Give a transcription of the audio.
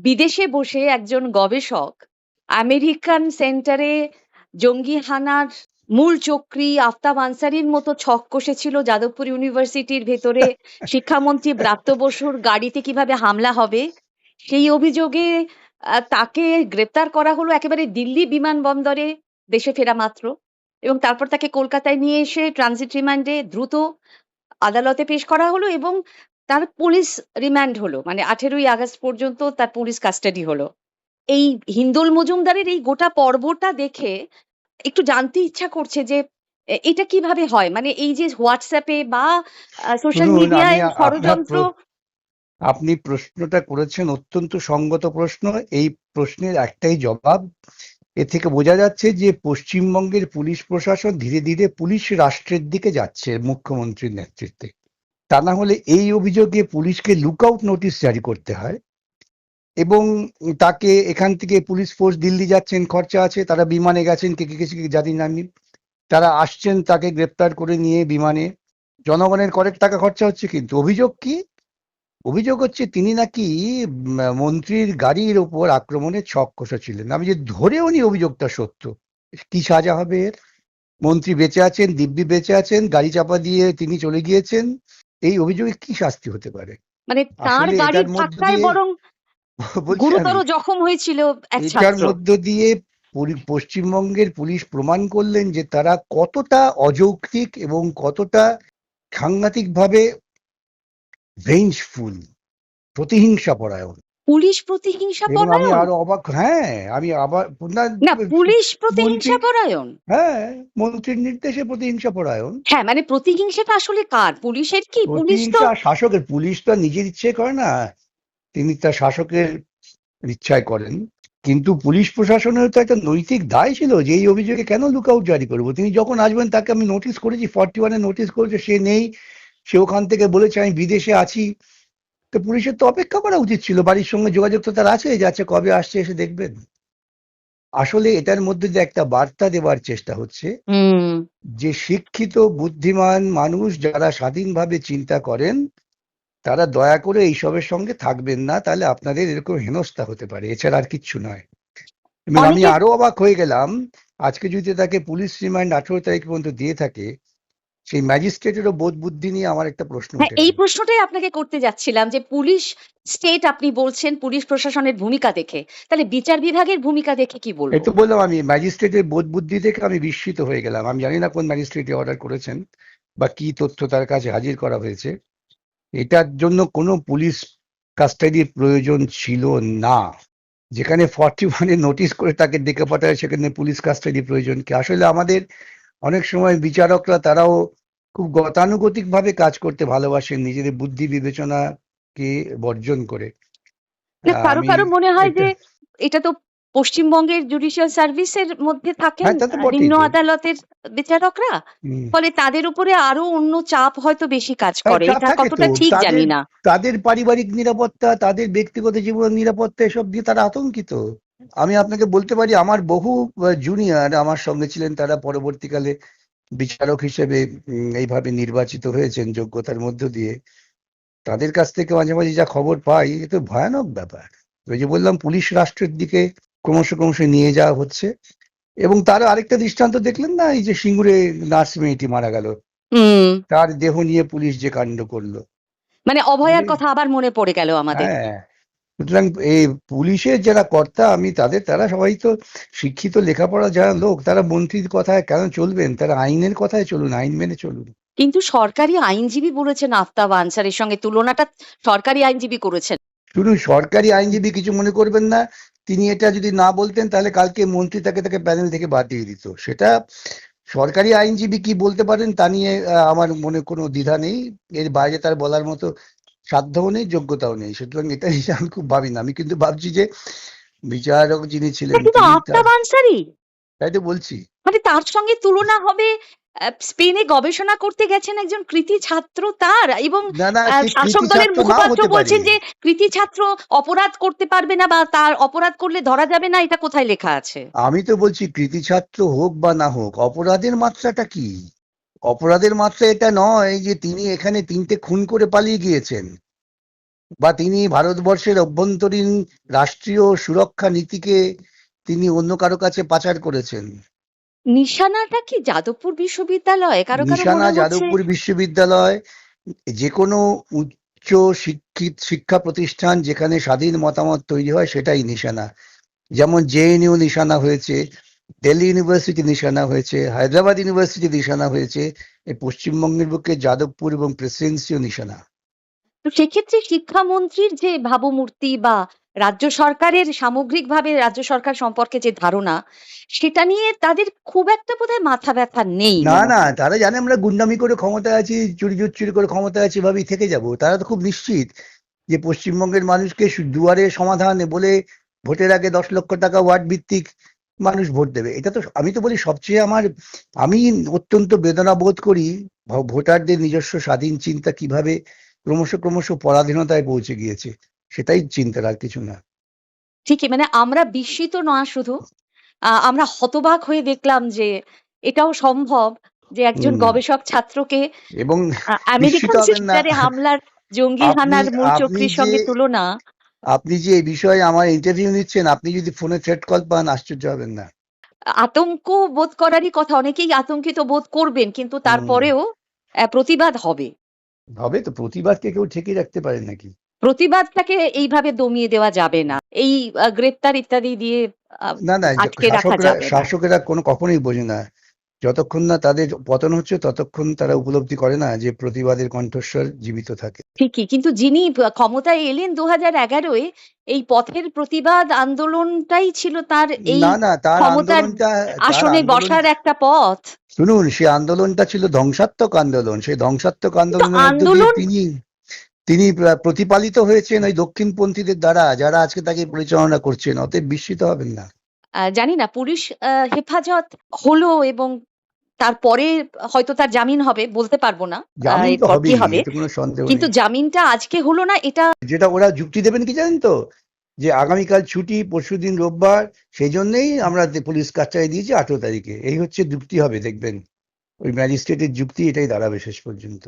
বিদেশে বসে একজন গবেষক আমেরিকান সেন্টারে জঙ্গি হানার মূল চক্রী আফতাব আনসারির মতো ছক কষেছিল যাদবপুর ইউনিভার্সিটির ভেতরে শিক্ষামন্ত্রী ব্রাত্য বসুর গাড়িতে কীভাবে হামলা হবে সেই অভিযোগে তাকে গ্রেপ্তার করা হলো একেবারে দিল্লি বিমানবন্দরে দেশে ফেরা মাত্র এবং তারপর তাকে কলকাতায় নিয়ে এসে ট্রানজিট রিমান্ডে দ্রুত আদালতে পেশ করা হলো এবং তার পুলিশ রিমান্ড হলো। মানে আঠেরোই আগস্ট পর্যন্ত তার পুলিশ কাস্টাডি হলো। এই হিন্দোল মজুমদারের এই গোটা পর্বটা দেখে একটু জানতে ইচ্ছা করছে যে এটা কীভাবে হয়? মানে এই যে হোয়াটসঅ্যাপে বা সোশ্যাল মিডিয়ায় ষড়যন্ত্র আপনি প্রশ্নটা করেছেন অত্যন্ত সঙ্গত প্রশ্ন। এই প্রশ্নের একটাই জবাব। এ থেকে বোঝা যাচ্ছে যে পশ্চিমবঙ্গের পুলিশ প্রশাসন ধীরে ধীরে পুলিশ রাষ্ট্রের দিকে যাচ্ছে মুখ্যমন্ত্রীর নেতৃত্বে। তা না হলে এই অভিযোগে পুলিশকে লুকআউট নোটিশ জারি করতে হয় এবং তাকে এখান থেকে পুলিশ ফোর্স দিল্লি যাচ্ছেন, খরচা আছে, তারা বিমানে গেছেন, কে কে কে জানি না তারা আসছেন, তাকে গ্রেপ্তার করে নিয়ে বিমানে। জনগণের করের টাকা খরচা হচ্ছে কিন্তু। অভিযোগ কি? অভিযোগ হচ্ছে তিনি নাকি মন্ত্রীর গাড়ির ওপর আক্রমণের ছক কষা ছিলেন আমি যে ধরেও নি অভিযোগটা সত্য, কি সাজা হবে এর? মন্ত্রী বেঁচে আছেন, দিব্যি বেঁচে আছেন, গাড়ি চাপা দিয়ে তিনি চলে গিয়েছেন। এই অভিযোগে কি শাস্তি হতে পারে? মানে তার গাড়ির ধাক্কায় বরং গুরুতর জখম হয়েছিল এক এটার মধ্য দিয়ে পশ্চিমবঙ্গের পুলিশ প্রমাণ করলেন যে তারা কতটা অযৌক্তিক এবং কতটা সাংঘাতিকভাবে ভেঞ্জফুল প্রতিহিংসা পরায়ণ পুলিশ প্রতিহিংসা এবং আমি পরায়ণ? আরও অবাক হ্যাঁ আমি আবার না না পুলিশ প্রতিহিংসা পরায়ণ? হ্যাঁ মন্ত্রীর নির্দেশে প্রতিহিংসা পরায়ণ। হ্যাঁ মানে প্রতিহিংসাটা আসলে কার? পুলিশের কি? পুলিশ তো শাসকের পুলিশ তো নিজের ইচ্ছে করে না তিনি তার শাসকের ইচ্ছায় করেন। কিন্তু পুলিশ প্রশাসনের তো একটা নৈতিক দায় ছিল যে এই অভিযোগে কেন লুকআউট জারি করব? তিনি যখন আসবেন তাকে আমি নোটিশ করেছি ফর্টি ওয়ানে নোটিশ করেছে সে নেই সে ওখান থেকে বলেছে আমি বিদেশে আছি। তো পুলিশের তো অপেক্ষা করা উচিত ছিল বাড়ির সঙ্গে যোগাযোগ তো তার আছে যে আচ্ছা কবে আসছে এসে দেখবেন। আসলে এটার মধ্যে যে একটা বার্তা দেওয়ার চেষ্টা হচ্ছে যে শিক্ষিত বুদ্ধিমান মানুষ যারা স্বাধীনভাবে চিন্তা করেন তারা দয়া করে এইসবের সঙ্গে থাকবেন না তাহলে আপনাদের এরকম হেনস্থা হতে পারে এছাড়া আর কিচ্ছু নয়। আমি আরও অবাক হয়ে গেলাম আজকে যদি তাকে পুলিশ রিমান্ড আঠেরো তারিখ পর্যন্ত দিয়ে থাকে সেই ম্যাজিস্ট্রেটেরও বোধ বুদ্ধি নিয়ে আমার একটা প্রশ্ন হ্যাঁ এই প্রশ্নটাই আপনাকে করতে যাচ্ছিলাম যে পুলিশ স্টেট আপনি বলছেন পুলিশ প্রশাসনের ভূমিকা দেখে। তাহলে বিচার বিভাগের ভূমিকা দেখে কি এই বলব তো বললাম আমি ম্যাজিস্ট্রেটের বোধ বুদ্ধি থেকে আমি বিস্মিত হয়ে গেলাম। আমি জানি না কোন ম্যাজিস্ট্রেটে অর্ডার করেছেন বা কি তথ্য তার কাছে হাজির করা হয়েছে। এটার জন্য কোনো পুলিশ কাস্টাডির প্রয়োজন ছিল না। যেখানে ফর্টি ওয়ানে নোটিশ করে তাকে ডেকে পাঠায় সেখানে পুলিশ কাস্টাডি প্রয়োজন কি? আসলে আমাদের অনেক সময় বিচারকরা তারাও খুব গতানুগতিক ভাবে কাজ করতে ভালোবাসেন নিজেদের বুদ্ধি বিবেচনাকে বর্জন করে। কারও কারও মনে হয় যে এটা- তো পশ্চিমবঙ্গের জুডিশিয়াল সার্ভিসের মধ্যে থাকেন হ্যাঁ, নিম্ন আদালতের বিচারকরা। ফলে তাদের উপরে আরও অন্য চাপ হয়তো বেশি কাজ হ্যাঁ, করে। এটা কতটা ঠিক জানি না। তাদের পারিবারিক নিরাপত্তা তাদের ব্যক্তিগত জীবনের নিরাপত্তা এসব দিয়ে তারা আতঙ্কিত। আমি আপনাকে বলতে পারি আমার বহু জুনিয়র আমার সঙ্গে ছিলেন তারা পরবর্তীকালে বিচারক হিসেবে এইভাবে নির্বাচিত হয়েছেন যোগ্যতার মধ্য দিয়ে তাদের কাছ থেকে মাঝে মাঝে যা খবর পাই এ তো ভয়ানক ব্যাপার। ওই যে বললাম পুলিশ রাষ্ট্রের দিকে ক্রমশ ক্রমশ নিয়ে যাওয়া হচ্ছে এবং তার আরেকটা দৃষ্টান্ত দেখলেন না এই যে সিঙ্গুরে নার্স মেয়েটি মারা গেল। তার দেহ নিয়ে পুলিশ যে কাণ্ড করল। মানে অভয়ার কথা আবার মনে পড়ে গেল আমাদের। হ্যাঁ। সুতরাং এই পুলিশের যারা কর্তা আমি তাদের তারা সবাই তো শিক্ষিত লেখাপড়া যারা লোক তারা মন্ত্রীর কথায় কেন চলবেন? তারা আইনের কথায় চলুন আইন মেনে চলুন। কিন্তু সরকারি আইনজীবী বলেছেন আফতাব আনসারের সঙ্গে তুলনাটা সরকারি আইনজীবী করেছেন। শুনুন সরকারি আইনজীবী কিছু মনে করবেন না। তিনি এটা যদি না বলতেন তাহলে কালকে মন্ত্রী তাকে তাকে প্যানেল থেকে বাদ দিয়ে দিত। সেটা সরকারি আইনজীবী কি বলতে পারেন তা নিয়ে আমার মনে কোনো দ্বিধা নেই। এর বাইরে তার বলার মতো সাধ্যও নেই যোগ্যতাও নেই। সুতরাং এটা নিয়ে আমি খুব ভাবি না। আমি কিন্তু ভাবছি যে বিচারক যিনি ছিলেন তার- তাই তো বলছি। মানে তার সঙ্গে তুলনা হবে স্পেনে গবেষণা করতে গেছেন একজন কৃতি ছাত্র তার এবং শাসক দলের মুখপাত্র বলছেন যে কৃতি ছাত্র অপরাধ করতে পারবে না বা তার অপরাধ করলে ধরা যাবে না এটা কোথায় লেখা আছে? আমি তো বলছি কৃতি ছাত্র হোক বা না হোক অপরাধের মাত্রাটা কি? অপরাধের মাত্রা এটা নয় যে তিনি এখানে তিনটে খুন করে পালিয়ে গিয়েছেন বা তিনি ভারতবর্ষের অভ্যন্তরীণ রাষ্ট্রীয় সুরক্ষা নীতিকে তিনি অন্য কারও কাছে পাচার করেছেন। নিশানাটা কি যাদবপুর বিশ্ববিদ্যালয়? কারও কারও নিশানা যাদবপুর বিশ্ববিদ্যালয় যে কোনো উচ্চ শিক্ষিত শিক্ষা প্রতিষ্ঠান যেখানে স্বাধীন মতামত তৈরি হয় সেটাই নিশানা। যেমন জেএনইউ নিশানা হয়েছে দিল্লি ইউনিভার্সিটি নিশানা হয়েছে হায়দ্রাবাদ ইউনিভার্সিটি নিশানা হয়েছে এই পশ্চিমবঙ্গের বুকে যাদবপুর এবং প্রেসিডেন্সিও নিশানা। তো সেক্ষেত্রে শিক্ষামন্ত্রীর যে ভাবমূর্তি বা রাজ্য সরকারের সামগ্রিকভাবে রাজ্য সরকার সম্পর্কে যে ধারণা সেটা নিয়ে তাদের খুব একটা বোধহয় মাথা ব্যথা নেই। না না তারা জানে আমরা গুন্ডামি করে ক্ষমতায় আছি চুরি চুরি করে ক্ষমতায় আছি এভাবেই থেকে যাব। তারা তো খুব নিশ্চিত যে পশ্চিমবঙ্গের মানুষকে দুয়ারে সমাধান বলে ভোটের আগে দশ লক্ষ টাকা ওয়ার্ড ভিত্তিক মানুষ ভোট দেবে। এটা তো আমি তো বলি সবচেয়ে আমার আমি অত্যন্ত বেদনা বোধ করি ভোটারদের নিজস্ব স্বাধীন চিন্তা কীভাবে ক্রমশ ক্রমশ পরাধীনতায় পৌঁছে গিয়েছে সেটাই চিন্তার আর কিছু না। ঠিকই মানে আমরা বিস্মিত নয় শুধু আহ, আমরা হতবাক হয়ে দেখলাম যে এটাও সম্ভব যে একজন গবেষক ছাত্রকে এবং আমেরিকান হামলার জঙ্গি হানার মূল চক্রীর সঙ্গে তুলনা আপনি যে এই বিষয়ে আমার ইন্টারভিউ নিচ্ছেন আপনি যদি ফোনে থ্রেট কল পান আশ্চর্য হবেন না। আতঙ্ক বোধ করারই কথা অনেকেই আতঙ্কিত বোধ করবেন কিন্তু তারপরেও প্রতিবাদ হবে। হবে তো প্রতিবাদকে কেউ ঠেকিয়ে রাখতে পারে নাকি? প্রতিবাদটাকে এইভাবে দমিয়ে দেওয়া যাবে না। এই গ্রেপ্তার ইত্যাদি দিয়ে না শাসকরা না। শাসকেরা কোনো কখনোই বোঝে না। যতক্ষণ না তাদের পতন হচ্ছে ততক্ষণ তারা উপলব্ধি করে না যে প্রতিবাদের কণ্ঠস্বর জীবিত থাকে। ঠিকই কিন্তু যিনি ক্ষমতায় এলেন দু হাজার এগারোয় এই পথের প্রতিবাদ আন্দোলনটাই ছিল তার এই না না তার আন্দোলনটা আসনে বসার একটা পথ। শুনুন সে আন্দোলনটা ছিল ধ্বংসাত্মক আন্দোলন। সেই ধ্বংসাত্মক আন্দোলনের আন্দোলন- তিনি তিনি প্র- প্রতিপালিত হয়েছেন ওই দক্ষিণপন্থীদের দ্বারা যারা আজকে তাকে পরিচালনা করছেন। অতএব বিস্মিত হবেন না। জানি না পুলিশ হেফাজত হলো এবং তারপরে হয়তো তার জামিন হবে বলতে পারব না। কি হবে। কিন্তু জামিনটা আজকে হলো না এটা যেটা ওরা যুক্তি দেবেন কি জানেন তো? যে আগামীকাল ছুটি পরশুদিন রোববার সেই জন্যই আমরা পুলিশ কাছারি দিয়েছি আঠেরো তারিখে। এই হচ্ছে যুক্তি হবে দেখবেন। ওই ম্যাজিস্ট্রেটের যুক্তি এটাই দাঁড়াবে শেষ পর্যন্ত।